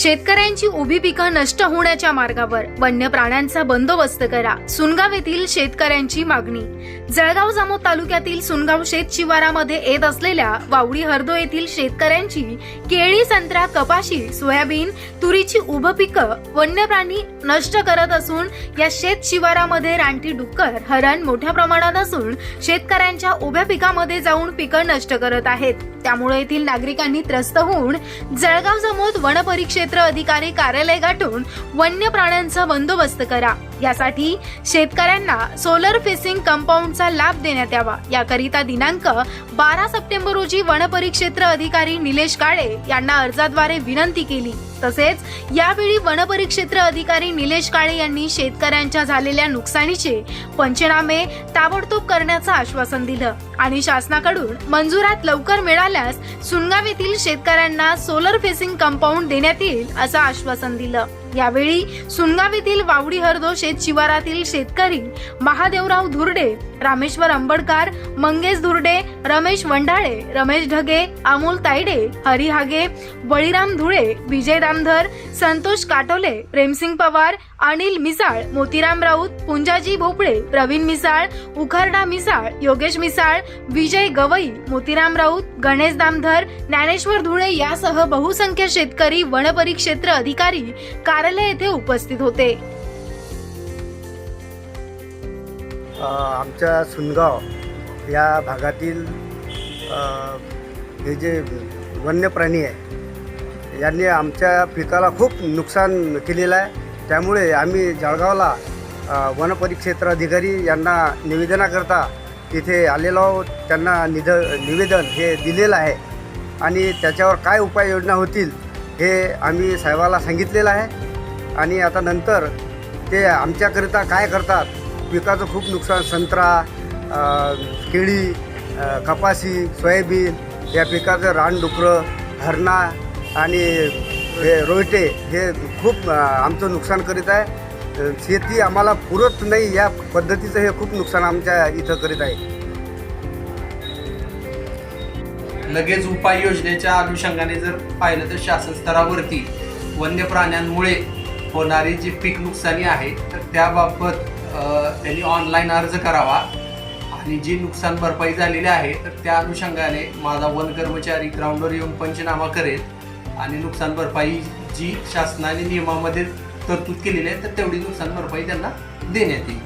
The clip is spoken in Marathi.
शेतकऱ्यांची उभी पिकं नष्ट होण्याच्या मार्गावर वन्य प्राण्यांचा बंदोबस्त करा. सुनगाव येथील शेतकऱ्यांची मागणी. जळगाव जामोद तालुक्यातील सुनगाव शेत शिवारामध्ये येत असलेल्या वावडी हर्दो येथील शेतकऱ्यांची केळी संत्रा कपाशी सोयाबीन तुरीची उभं पिकं वन्य प्राणी नष्ट करत असून या शेत शिवारामध्ये रानटी डुक्कर हरण मोठ्या प्रमाणात असून शेतकऱ्यांच्या उभ्या पिकामध्ये जाऊन पिकं नष्ट करत आहेत. त्यामुळे येथील नागरिकांनी त्रस्त होऊन जळगाव जामोद वनपरीक्षेत क्षेत्र अधिकारी कार्यालय गाठून वन्य प्राण्यांचा बंदोबस्त करा. यासाठी शेतकऱ्यांना सोलर फेसिंग कंपाऊंडचा लाभ देण्यात यावा. याकरिता दिनांक बारा सप्टेंबर रोजी वनपरिक्षेत्र अधिकारी निलेश काळे यांना अर्जाद्वारे विनंती केली. तसेच यावेळी वन परिक्षेत्र अधिकारी निलेश काळे यांनी शेतकऱ्यांच्या झालेल्या नुकसानीचे पंचनामे ताबडतोब करण्याचं आश्वासन दिलं. आणि शासनाकडून मंजुरात लवकर मिळाल्यास सुनगाव येथील शेतकऱ्यांना सोलर फेसिंग कंपाऊंड देण्यात येईल असं आश्वासन दिलं. यावेळी सुनगाव येथील वावडी हरदो शेत शिवारातील शेतकरी महादेवराव धुर्डे रामेश्वर अंबडकार मंगेश धुर्डे रमेश वंडाळे रमेश ढगे अमोल तायडे हरी हागे बळीराम धुळे विजय दामधर संतोष काटोले प्रेमसिंग पवार अनिल मिसाळ मोतीराम राऊत पुंजाजी भोपळे प्रवीण मिसाळ उखरडा मिसाळ योगेश मिसाळ विजय गवई मोतीराम राऊत गणेश दामधर ज्ञानेश्वर धुळे यासह बहुसंख्य शेतकरी वनपरिक्षेत्र अधिकारी कार्यालय येथे उपस्थित होते. आमच्या सुनगाव या भागातील हे जे वन्य प्राणी आहे यांनी आमच्या पिकाला खूप नुकसान केलेलं आहे. त्यामुळे आम्ही जळगावला वनपरिक्षेत्र अधिकारी यांना निवेदनाकरता तिथे आलेलो आहोत. त्यांना निध निवेदन हे दिलेलं आहे. आणि त्याच्यावर काय उपाययोजना होतील हे आम्ही साहेबाला सांगितलेलं आहे. आणि आता नंतर ते आमच्याकरिता काय करतात? पिकाचं खूप नुकसान संत्रा केळी कपाशी सोयाबीन या पिकाचं रानडुकरं हरणा आणि हे रोयटे हे खूप आमचं नुकसान करीत आहे. शेती आम्हाला पुरत नाही या पद्धतीचं हे खूप नुकसान आमच्या इथं करीत आहे. लगेच उपाययोजनेच्या अनुषंगाने जर पाहिलं तर शासन स्तरावरती वन्य प्राण्यांमुळे होणारी जी पीक नुकसानी आहे तर त्याबाबत त्यांनी ऑनलाईन अर्ज करावा. आणि जी नुकसान भरपाई झालेली आहे तर त्या अनुषंगाने माझा वन कर्मचारी ग्राउंडवर येऊन पंचनामा करेल. आणि नुकसान भरपाई जी शासनाने नियमामध्ये तरतूद केलेली आहे तर तेवढी नुकसान भरपाई त्यांना देण्यात येईल.